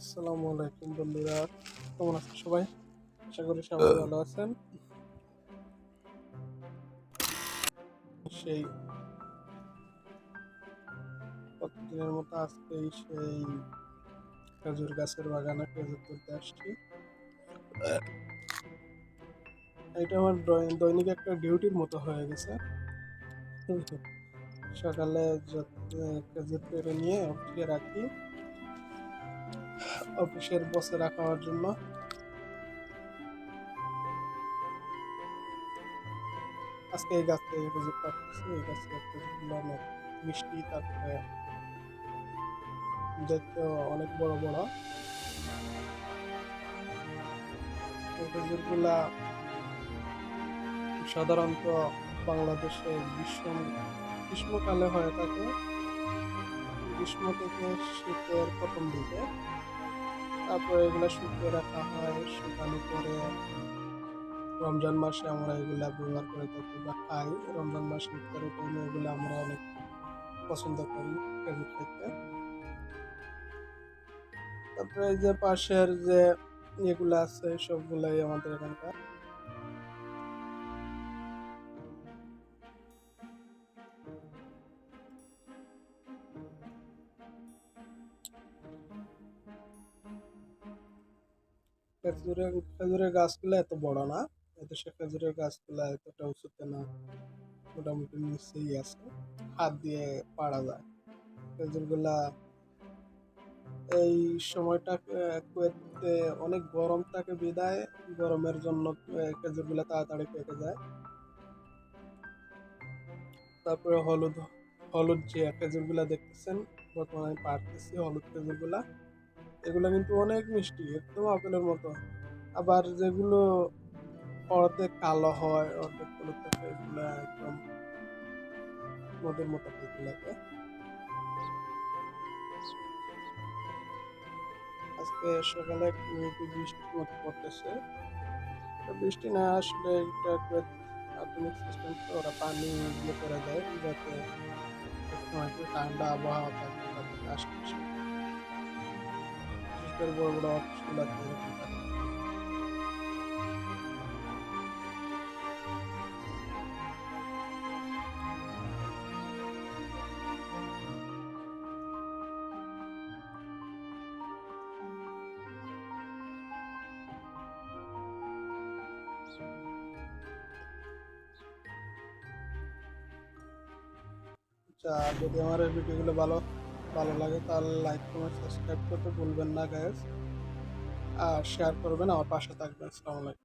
আসসালামু আলাইকুম বন্ধুরা, কেমন আছেন সবাই? আশা করি সবাই ভালো আছেন। সেই প্রতিদিনের মতো আজকে সেই খেজুর গাছের বাগানে খেজুর তুলতে আসছি। এটা আমার দৈনিক একটা ডিউটির মতো হয়ে গেছে। সকালে খেজুর পেরে নিয়ে অফিসে রাখি। অফিসের বসে রাখার জন্য। আজকে এই গাছ থেকে খেজুর কাটতেছি এই গাছ থেকে অনেক মিষ্টি তারপরে দেখতে অনেক বড় বড়। সাধারণত বাংলাদেশে গ্রীষ্ম, গ্রীষ্মকালে হয়ে থাকে। গ্রীষ্ম থেকে শীতের প্রথম দিকে। তারপরে এগুলো শুকিয়ে রাখা হয়, শুকানোর পরে রমজান মাসে আমরা এগুলো ব্যবহার করে থাকি বা খাই। রমজান মাসে ইফতারের টাইমে এগুলো আমরা অনেক পছন্দ করি এগুলো খেতে। তারপরে যে পাশের যে এগুলো আছে, সবগুলাই আমাদের এখানকার খেজুরের খেজুরের গাছগুলো এত বড় না এত সে খেজুরের গাছগুলো এতটা উঁচুতে না মোটামুটি নিচেই আছে হাত দিয়ে পাড়া যায়। খেজুরগুলা এই সময়টা কুয়েতে অনেক গরম থাকে বিদায় গরমের জন্য খেজুরগুলা তাড়াতাড়ি পেকে যায়। তারপরে হলুদ হলুদ যে খেজুরগুলা দেখতেছেন বর্তমানে আমি পাড়তেছি হলুদ খেজুরগুলা। এগুলো কিন্তু অনেক মিষ্টি, একদম আপেলের মতো। আবার যেগুলো অর্ধেক কালো হয়, অর্ধেক হলুদ থাকে, এগুলো একদম মদের মতো লাগে। আজকে সকালে একটু একটু বৃষ্টি মতো পড়তেছে। বৃষ্টি না আসলে এটা আধুনিক সিস্টেম তো, ওরা পানি দিয়ে করে দেয়, যাতে ঠান্ডা আবহাওয়া থাকে আশেপাশে শীতের বড় বড় অফিসগুলোতে এরকম থাকে আচ্ছা যদি আমার এই ভিডিওগুলো ভালো ভালো লাগে তাহলে লাইক কমেন্ট সাবস্ক্রাইব করতে ভুলবেন না গাইজ আর শেয়ার করবেন, আমার পাশে থাকবেন, আসসালামু আলাইকুম।